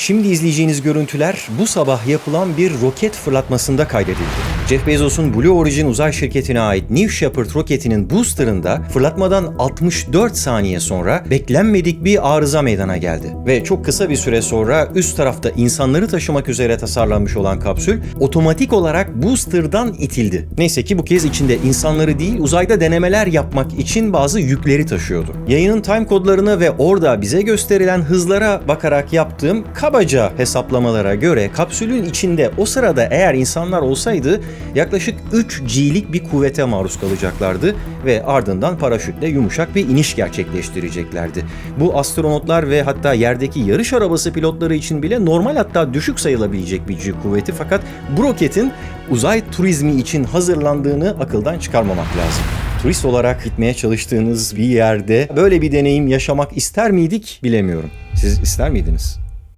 Şimdi izleyeceğiniz görüntüler bu sabah yapılan bir roket fırlatmasında kaydedildi. Jeff Bezos'un Blue Origin uzay şirketine ait New Shepard roketinin boosterında fırlatmadan 64 saniye sonra beklenmedik bir arıza meydana geldi. Ve çok kısa bir süre sonra üst tarafta insanları taşımak üzere tasarlanmış olan kapsül otomatik olarak booster'dan itildi. Neyse ki bu kez içinde insanları değil uzayda denemeler yapmak için bazı yükleri taşıyordu. Yayının time kodlarına ve orada bize gösterilen hızlara bakarak yaptığım kabaca hesaplamalara göre kapsülün içinde o sırada eğer insanlar olsaydı yaklaşık 3 G'lik bir kuvvete maruz kalacaklardı ve ardından paraşütle yumuşak bir iniş gerçekleştireceklerdi. Bu astronotlar ve hatta yerdeki yarış arabası pilotları için bile normal hatta düşük sayılabilecek bir G kuvveti fakat bu roketin uzay turizmi için hazırlandığını akıldan çıkarmamak lazım. Turist olarak gitmeye çalıştığınız bir yerde böyle bir deneyim yaşamak ister miydik bilemiyorum. Siz ister miydiniz?